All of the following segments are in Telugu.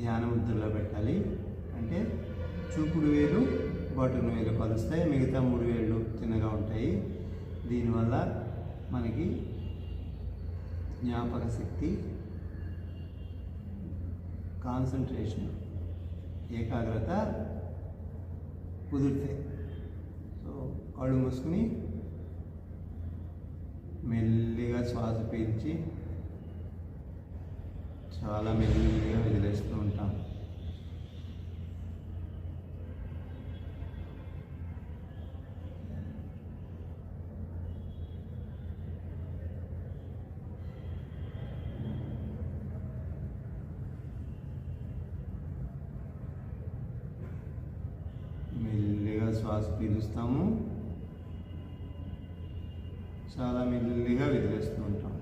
ధ్యాన ముద్రలో పెట్టాలి. అంటే చూపుడు వేలు బటన్ వేలు కలుస్తాయి. మిగతా మూడు వేళ్ళు చిన్నగా ఉంటాయి. దీనివల్ల మనకి జ్ఞాపక శక్తి కాన్సన్ట్రేషన్ ఏకాగ్రత కుదురుతాయి. సో కళ్ళు మూసుకుని మెల్లిగా శ్వాస పీల్చి చాలా మెల్లిగా వదిలేస్తూ ఉంటాం. మెల్లిగా శ్వాస పీలుస్తాము. చాలా మెల్లిగా వదిలేస్తూ ఉంటాం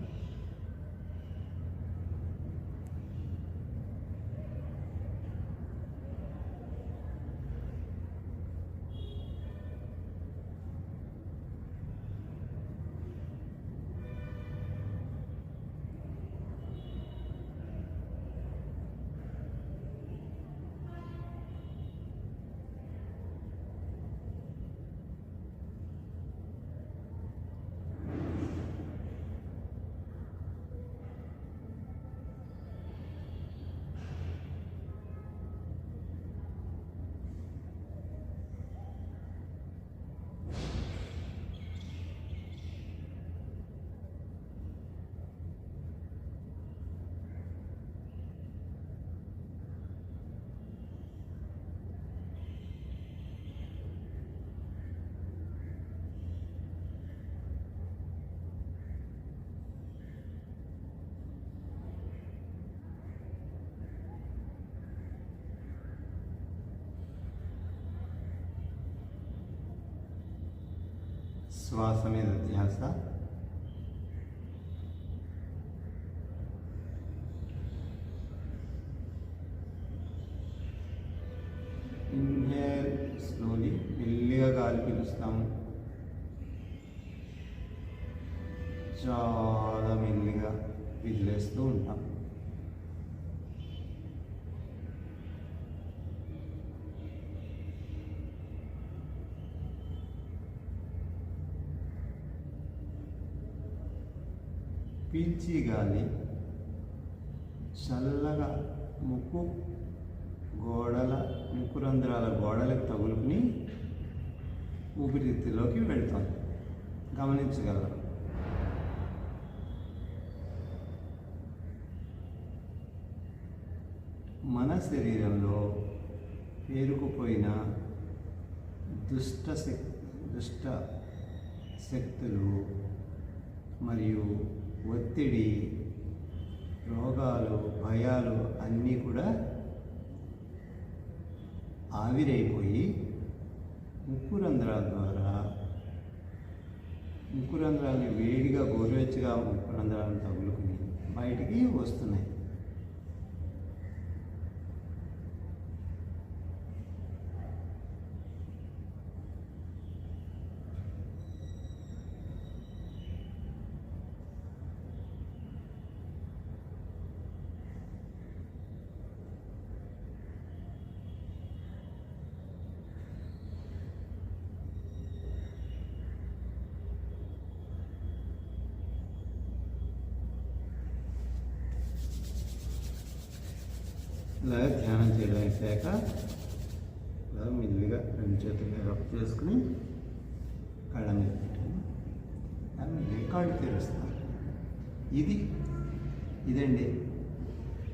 శ్వాస మీద ధ్యాస ఇన్హేల్ స్లోలీ మెల్లిగా గాలి పీలుస్తాము చాలా మెల్లిగా వదిలేస్తూ ఉంటాం పీల్చి గాలి చల్లగా ముక్కు గోడల ముక్కు రంధ్రాల గోడలకు తగులుకుని ఊపిరితిత్తులోకి వెళ్తాం. గమనించగలరు? మన శరీరంలో పేరుకుపోయిన దుష్ట శక్తి దుష్ట శక్తులు మరియు ఒత్తిడి రోగాలు భయాలు అన్నీ కూడా ఆవిరైపోయి ముక్కు రంధ్రాల ద్వారా ముక్కు రంధ్రాలని వేడిగా గోరువెచ్చగా ముక్కు రంధ్రాలను తగులుకుని బయటికి వస్తున్నాయి. ఇలా ధ్యానం చేయడం అయిపోయాక ఇలా మెల్లిగా రెండు చేతులు రఫ్ చేసుకుని కళ్ళ మీద పెట్టాను దాన్ని రికార్డు కాళ్ళు తెరుస్తారు. ఇది ఇదండి